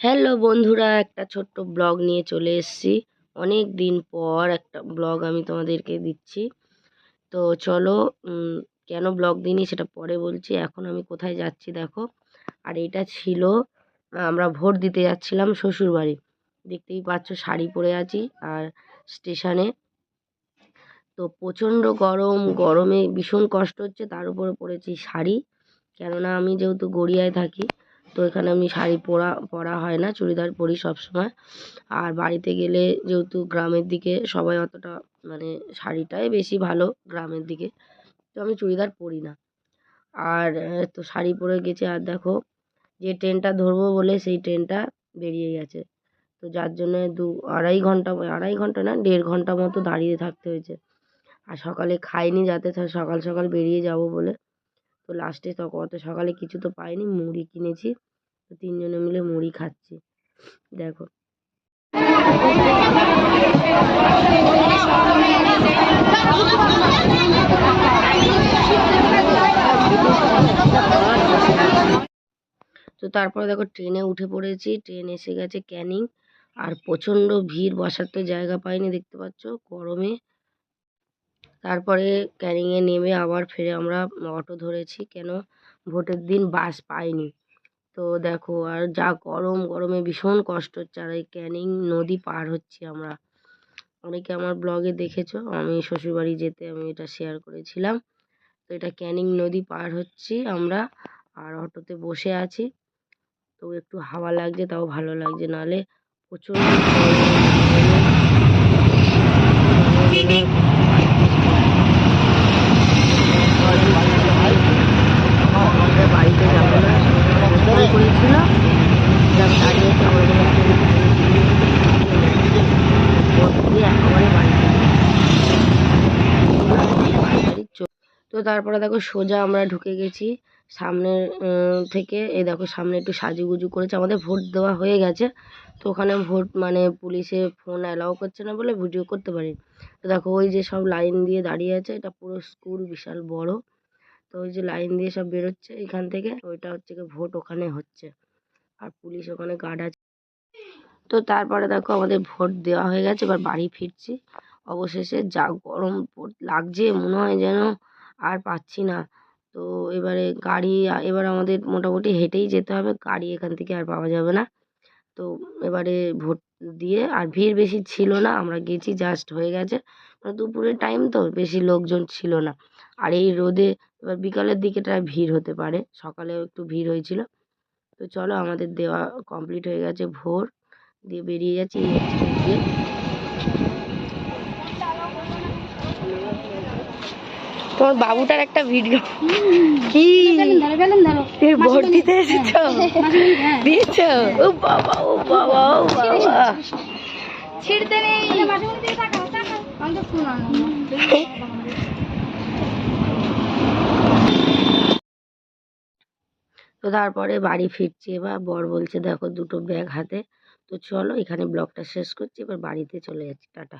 Hello বন্ধুরা, একটা ছোট্ট ব্লগ নিয়ে চলে এসেছি। অনেক দিন পর একটা ব্লগ আমি তোমাদেরকে দিচ্ছি। তো চলো কেন ব্লগ দিইনি সেটা পরে বলছি। এখন আমি কোথায় যাচ্ছি দেখো। আর এটা ছিল, আমরা ভোট দিতে যাচ্ছিলাম শ্বশুরবাড়ি দেখতেই পাচ্ছ শাড়ি পরে আছি আর স্টেশনে। তো প্রচণ্ড গরম, গরমে ভীষণ কষ্ট হচ্ছে, তার উপরে পরেছি শাড়ি। কেননা আমি যেহেতু গড়িয়ায় থাকি তো এখানে আমি শাড়ি পরা পরা হয় না, চুড়িদার পরি সবসময় আর বাড়িতে গেলে যেহেতু গ্রামের দিকে সবাই অতটা মানে শাড়িটাই বেশি ভালো গ্রামের দিকে, তো আমি চুড়িদার পরি না। আর তো শাড়ি পরে গেছি, আর দেখো যে ট্রেনটা ধরবো বলে সেই ট্রেনটা বেরিয়ে গেছে। তো যার জন্য দু, আড়াই ঘণ্টা আড়াই ঘণ্টা না, দেড় ঘণ্টা মতো দাঁড়িয়ে থাকতে হয়েছে। আর সকালে খাইনি যাতে সকাল সকাল বেরিয়ে যাব বলে। তো লাস্টে অত সকালে কিছু তো পাইনি, মুড়ি কিনেছি। তিনজনে মিলে মুড়ি খাচ্ছি। দেখো। তো তারপরে দেখো ট্রেনে উঠে পড়েছি। ট্রেন এসে গেছে ক্যানিং। আর প্রচণ্ড ভিড়, বসার তো জায়গা পাইনি, দেখতে পাচ্ছ? গরমে। তারপরে ক্যানিংয়ে নেমে আবার ফিরে আমরা অটো ধরেছি। কেন? ভোটের দিন বাস পাইনি। তো দেখো, আর যা গরম, গরমে ভীষণ কষ্ট হচ্ছে। আর এই ক্যানিং নদী পার হচ্ছি আমরা। অনেকে আমার ব্লগে দেখেছ? আমি শ্বশুরবাড়ি যেতে আমি এটা শেয়ার করেছিলাম। তো এটা ক্যানিং নদী পার হচ্ছি আমরা। আর অটোতে বসে আছি। তো একটু হাওয়া লাগছে, তাও ভালো লাগছে। নাহলে প্রচণ্ড আমাদের বাড়িতে যাব না ফোন করেছিল যা দাঁড়িয়েছে বলে দিলাম ভোট দিয়ে একেবারে বাড়িতে বাড়ি চল- তো তারপরে দেখো সোজা আমরা ঢুকে গেছি সামনের থেকে। এই দেখো সামনে একটু সাজুগুজু করেছে। আমাদের ভোট দেওয়া হয়ে গেছে। তো ওখানে ভোট মানে পুলিশে ফোন অ্যালাউ করছে না বলে ভিডিও করতে পারি তো দেখো ওই যে সব লাইন দিয়ে দাঁড়িয়ে আছে। এটা পুরো স্কুল, বিশাল বড়। তো ওই যে লাইন দিয়ে সব বেরোচ্ছে এখান থেকে। ওইটা হচ্ছে কি ভোট ওখানে হচ্ছে। আর পুলিশ ওখানে গার্ড আছে। তো তারপরে দেখো আমাদের ভোট দেওয়া হয়ে গেছে। এবার বাড়ি ফিরছি। অবশেষে যা গরম লাগছে, মনে হয় যেন আর পাচ্ছি না। তো এবারে গাড়ি, এবার আমাদের মোটামুটি হেঁটেই যেতে হবে। গাড়ি এখান থেকে আর পাওয়া যাবে না। তো এবারে ভোট দিয়ে আর ভিড় বেশি ছিল না, আমরা গেছি জাস্ট হয়ে গেছে। মানে দুপুরের টাইম তো, বেশি লোকজন ছিল না। আর এই রোদে এবার বিকালের দিকেটা ভিড় হতে পারে, সকালেও একটু ভিড় হয়েছিল। তো চলো, আমাদের দেওয়া কমপ্লিট হয়ে গেছে ভোর, দিয়ে বেরিয়ে যাচ্ছি গিয়ে তোমার বাবুটার একটা ভিডিও কি? দিতে এসেছ? দিয়েছ? ও বাবা ও বাবা ও বাবা। ছিড়তে নেই। তো তারপরে বাড়ি ফিরছি এবার। বর বলছে দেখো দুটো ব্যাগ হাতে। তো চলো এখানে ব্লগটা শেষ করছি। এবার বাড়িতে চলে যাচ্ছি। টাটা।